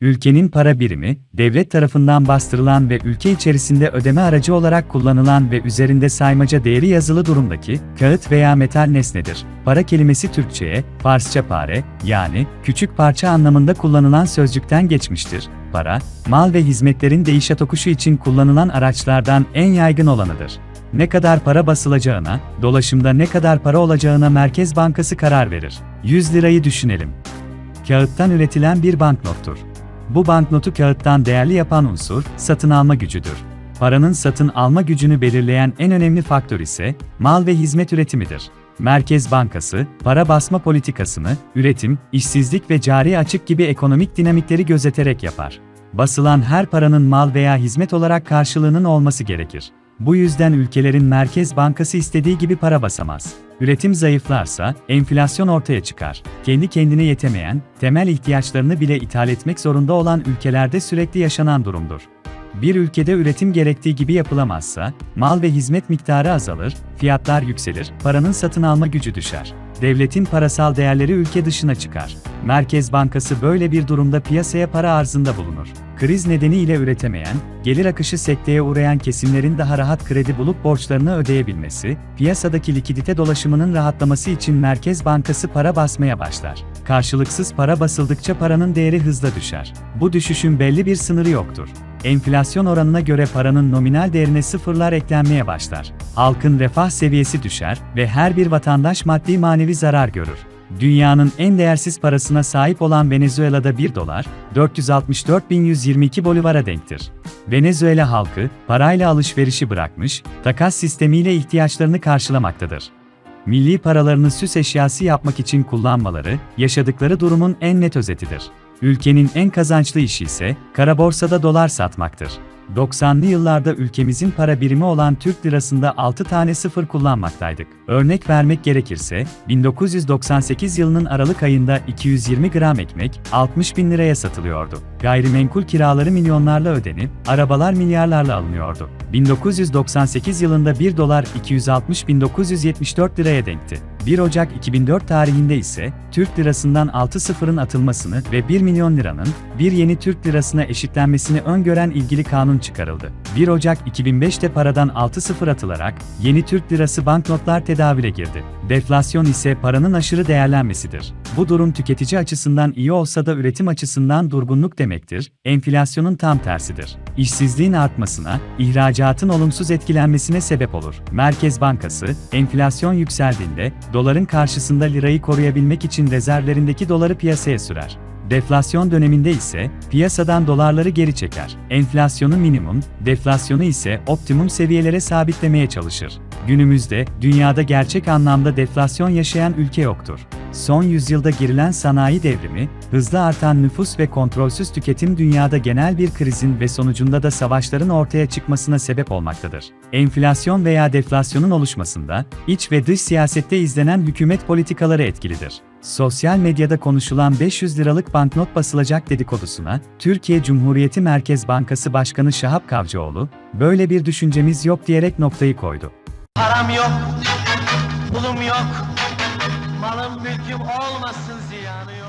Ülkenin para birimi, devlet tarafından bastırılan ve ülke içerisinde ödeme aracı olarak kullanılan ve üzerinde saymaca değeri yazılı durumdaki kağıt veya metal nesnedir. Para kelimesi Türkçe'ye, Farsça pare, yani küçük parça anlamında kullanılan sözcükten geçmiştir. Para, mal ve hizmetlerin değişe tokuşu için kullanılan araçlardan en yaygın olanıdır. Ne kadar para basılacağına, dolaşımda ne kadar para olacağına Merkez Bankası karar verir. 100 lirayı düşünelim. Kağıttan üretilen bir banknottur. Bu banknotu kağıttan değerli yapan unsur, satın alma gücüdür. Paranın satın alma gücünü belirleyen en önemli faktör ise, mal ve hizmet üretimidir. Merkez Bankası, para basma politikasını, üretim, işsizlik ve cari açık gibi ekonomik dinamikleri gözeterek yapar. Basılan her paranın mal veya hizmet olarak karşılığının olması gerekir. Bu yüzden ülkelerin Merkez Bankası istediği gibi para basamaz. Üretim zayıflarsa, enflasyon ortaya çıkar. Kendi kendine yetemeyen, temel ihtiyaçlarını bile ithal etmek zorunda olan ülkelerde sürekli yaşanan durumdur. Bir ülkede üretim gerektiği gibi yapılamazsa, mal ve hizmet miktarı azalır, fiyatlar yükselir, paranın satın alma gücü düşer. Devletin parasal değerleri ülke dışına çıkar. Merkez Bankası böyle bir durumda piyasaya para arzında bulunur. Kriz nedeniyle üretemeyen, gelir akışı sekteye uğrayan kesimlerin daha rahat kredi bulup borçlarını ödeyebilmesi, piyasadaki likidite dolaşımının rahatlaması için Merkez Bankası para basmaya başlar. Karşılıksız para basıldıkça paranın değeri hızla düşer. Bu düşüşün belli bir sınırı yoktur. Enflasyon oranına göre paranın nominal değerine sıfırlar eklenmeye başlar. Halkın refah seviyesi düşer ve her bir vatandaş maddi manevi zarar görür. Dünyanın en değersiz parasına sahip olan Venezuela'da 1 dolar, 464.122 bolivara denktir. Venezuela halkı, parayla alışverişi bırakmış, takas sistemiyle ihtiyaçlarını karşılamaktadır. Milli paralarını süs eşyası yapmak için kullanmaları, yaşadıkları durumun en net özetidir. Ülkenin en kazançlı işi ise, kara borsada dolar satmaktır. 90'lı yıllarda ülkemizin para birimi olan Türk lirasında 6 tane sıfır kullanmaktaydık. Örnek vermek gerekirse, 1998 yılının Aralık ayında 220 gram ekmek 60 bin liraya satılıyordu. Gayrimenkul kiraları milyonlarla ödenip, arabalar milyarlarla alınıyordu. 1998 yılında 1 dolar 260.974 liraya denkti. 1 Ocak 2004 tarihinde ise Türk lirasından 6 sıfırın atılmasını ve 1 milyon liranın bir yeni Türk lirasına eşitlenmesini öngören ilgili kanun çıkarıldı. 1 Ocak 2005'te paradan 6 sıfır atılarak yeni Türk lirası banknotlar tedavüle girdi. Deflasyon ise paranın aşırı değerlenmesidir. Bu durum tüketici açısından iyi olsa da üretim açısından durgunluk demektir, enflasyonun tam tersidir. İşsizliğin artmasına, ihracatın olumsuz etkilenmesine sebep olur. Merkez Bankası, enflasyon yükseldiğinde, doların karşısında lirayı koruyabilmek için rezervlerindeki doları piyasaya sürer. Deflasyon döneminde ise piyasadan dolarları geri çeker. Enflasyonu minimum, deflasyonu ise optimum seviyelere sabitlemeye çalışır. Günümüzde dünyada gerçek anlamda deflasyon yaşayan ülke yoktur. Son yüzyılda girilen sanayi devrimi, hızlı artan nüfus ve kontrolsüz tüketim dünyada genel bir krizin ve sonucunda da savaşların ortaya çıkmasına sebep olmaktadır. Enflasyon veya deflasyonun oluşmasında, iç ve dış siyasette izlenen hükümet politikaları etkilidir. Sosyal medyada konuşulan 500 liralık banknot basılacak dedikodusuna, Türkiye Cumhuriyeti Merkez Bankası Başkanı Şahap Kavcıoğlu, böyle bir düşüncemiz yok diyerek noktayı koydu. Param yok, pulum yok, Malım mülküm olmasın ziyanı yok.